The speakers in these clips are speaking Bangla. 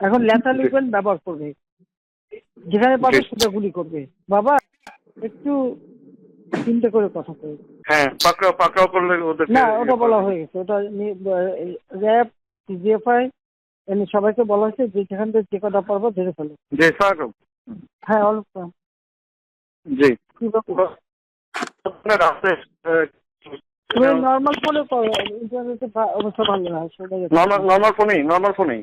এখন ল্যাথাল উইপেন ব্যবহার করবে। যেখানে পাবে। সেটা গুলি করবে। বাবা একটু চিন্তা করে কথা কই। হ্যাঁ পাকড়াও পাকড়াও করলে ওদের না ওটা বলা হয়ে গেছে। ওটা র্যাব জিএফআই এমনি সবাইকে বলা হয়েছে যে যেখান থেকে যে কটা পারব ধরে ফেলো। জি স্বাগত হ্যাঁ অল্প জি। তুমি নর্মাল ফোনে করো ইন্টারনেটে অবস্থা ভালো না নর্মাল ফোনেই নর্মাল ফোনেই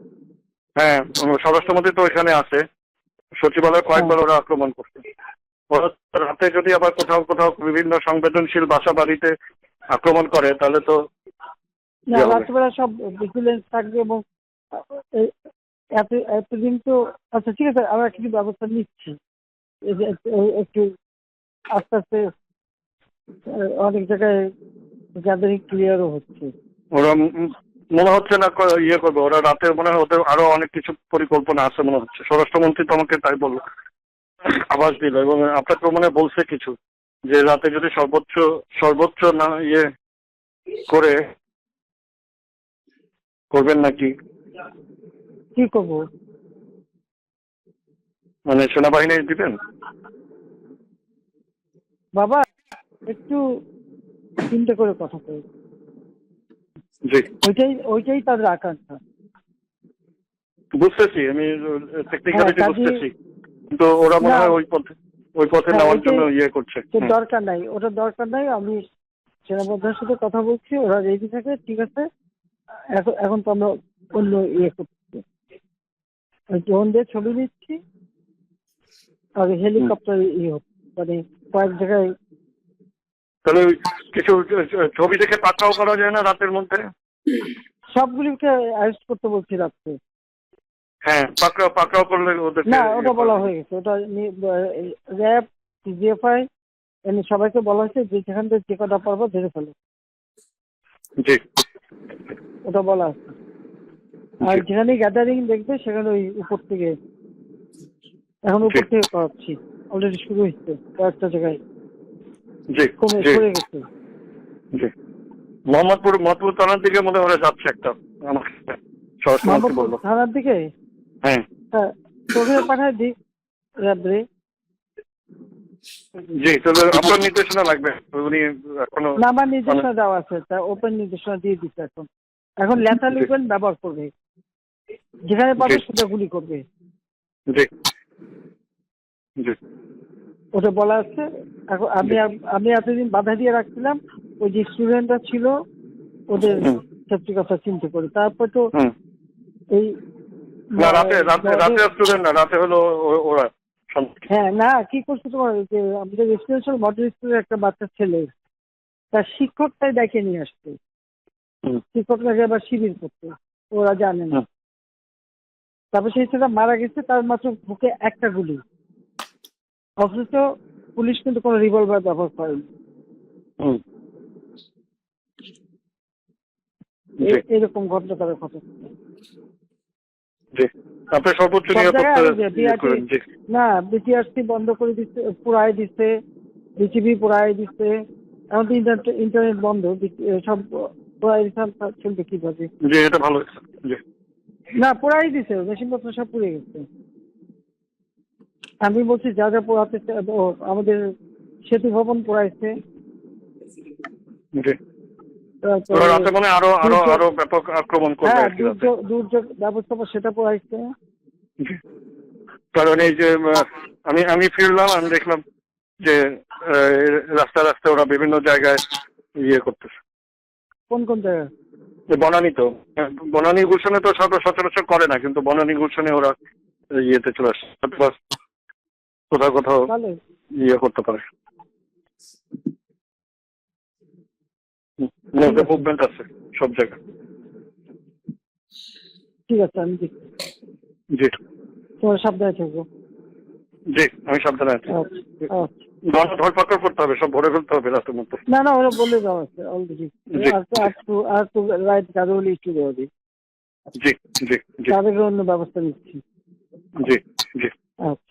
হ্যাঁ স্বরাষ্ট্রমন্ত্রী তো এখানে আছে। সচিবালয় কয়েকবার ওরা আক্রমণ করছে। রাতে যদি আবার কোথাও কোথাও বিভিন্ন সংবেদনশীল বাসা বাড়িতে আক্রমণ করে তাহলে তো না রাত্রিবেলা সব ভিজিলেন্স থাকবে এবং এতদিন তো আচ্ছা ঠিক আছে আমরা কিছু ব্যবস্থা নিচ্ছি। একটু- আস্তে আস্তে অনেক জায়গায় গ্যাদারিং ক্লিয়ারও হচ্ছে। ওরা মনে হচ্ছে না ইয়ে করবে। ওরা রাতে মনে হয় ওদের আরও অনেক কিছু পরিকল্পনা আছে মনে হচ্ছে। স্বরাষ্ট্রমন্ত্রী তো আমাকে তাই বলল। আভাস দিল এবং আপনাকে মনে বলছে কিছু যে রাতে যদি সর্বোচ্চ সর্বোচ্চ না ইয়ে করে করবেন নাকি? কি করব? মানে সেনাবাহিনী দিবেন? বাবা একটু চিন্তা করে কথা জি ওইটাই ওইটাই তাদের আকাঙ্ক্ষা। বুঝতেছি আমি টেকনিক্যালিটি বুঝতেছি। কিন্তু ওরা মনে হয় ওই পথে ওই পথে হ্যাঁ, নেওয়ার জন্য ইয়ে করছে। তো দরকার নাই ওটা দরকার নাই আমি সেনাবাহিনীর সাথে কথা বলছি ওরা রেডি থাকে ঠিক আছে। এখন এখন তো আমরা অন্য ইয়ে করছি। ড্রোন দিয়ে ছবি নিচ্ছি আর হেলিকপ্টার ইয়ে মানে কয়েক জায়গায় তাহলে কিছু ছবি দেখে পাকড়াও করা যায় না রাতের মধ্যে? সবগুলিকে অ্যারেস্ট করতে বলছি রাত্রে। হ্যাঁ পাকড়াও পাকড়াও করলে ওদের না ওটা বলা হয়ে গেছে। ওটা র্যাব জিএফআই এমনি সবাইকে বলা হয়েছে যে যেখান থেকে যে কটা পারব ধরে ফেলো। জি। ওটা বলা আছে আর। যেখানে গ্যাদারিং দেখবে সেখানে ওই উপর থেকে এখন উপর থেকে করাচ্ছি অলরেডি শুরু হয়েছে কয়েকটা জায়গায়। জি কমে জি। গেছে। জি। মোহাম্মদপুর মোহাম্মদপুর থানার দিকে মনে হয় যাচ্ছে একটা। আমাকে বলল। থানার দিকে? হ্যাঁ। হ্যাঁ তোকে পাঠায় দিক র্যাবরে জি তাহলে আপনার নির্দেশনা লাগবে। উনি এখনও না আমার নির্দেশনা দেওয়া আছে তা ওপেন নির্দেশনা দিয়ে দিচ্ছে এখন। এখন ল্যাথাল জি। ব্যবহার করবে। যেখানে পাবে সেটা গুলি করবে। জি। জি। ওটা বলা আছে এখন আমি আমি এতদিন বাধা দিয়ে রাখছিলাম ওই যে স্টুডেন্টরা ছিল ওদের। সেফটি কথা চিন্তা করে তারপর তো এই না রাতে রাতে রাতে স্টুডেন্ট না রাতে হলো ওরা হ্যাঁ না কি করছে তোমার যে আমাদের রেসিডেন্সিয়াল মডেল স্কুলের একটা বাচ্চা ছেলে। তার শিক্ষকটাই ডেকে নিয়ে আসছে। হুম। শিক্ষকটাকে আবার শিবির করতে। ওরা জানে না। তারপর সেই ছেলেটা মারা গেছে তার মাত্র বুকে একটা গুলি। অথচ পুলিশ কিন্তু কোনো রিভলভার ব্যবহার করেনি এরকম ঘটনা তারা ঘটেছে সর্বোচ্চ না বিটিআরসি বন্ধ করে দিচ্ছে পুরাই দিচ্ছে বিটিভি পুরাই দিচ্ছে এখন তো ইন্টারনেট বন্ধ সব পুরাই দিচ্ছে চলবে কীভাবে? জি এটা ভালো না পুরাই দিছে মেশিনপত্র সব পুড়ে গেছে। আমি বলছি যা যা পড়াতে আমাদের সেতু ভবন পোড়াইছে রাতে মনে আরও আরও আরও ব্যাপক আক্রমণ করবে হ্যাঁ আর কি দুর্যোগ ব্যবস্থাপনা সেটা পোড়াইছে। কারণ এই যে আমি আমি ফিরলাম আমি দেখলাম যে আহ, রাস্তা রাস্তা ওরা বিভিন্ন জায়গায় ইয়ে করতেছে। কোন কোন জায়গায়? বনানী তো। বনানী গুলশনে তো সচরাচর করে না কিন্তু বনানী গুলশনে ওরা ইয়েতে চলে আসে। অথবা কোথাও কোথাও ইয়ে করতে পারে। মুভমেন্ট আছে সব জায়গায়। ঠিক আছে আমি দেখছি। জি। তোমার সাবধানে থেকো জি আমি সাবধানে আছি। আচ্ছা আচ্ছা। ধরপাকড় করতে হবে সব ভরে ফেলতে হবে রাতের মধ্যে। না না ওরা বলে দেওয়া আছে অলরেডি। আর তো আর তো আর তো রাইট কাজে হলে একটু দেওয়া দিই জি জি। তাদেরকে অন্য ব্যবস্থা নিচ্ছি। জি জি। আচ্ছা।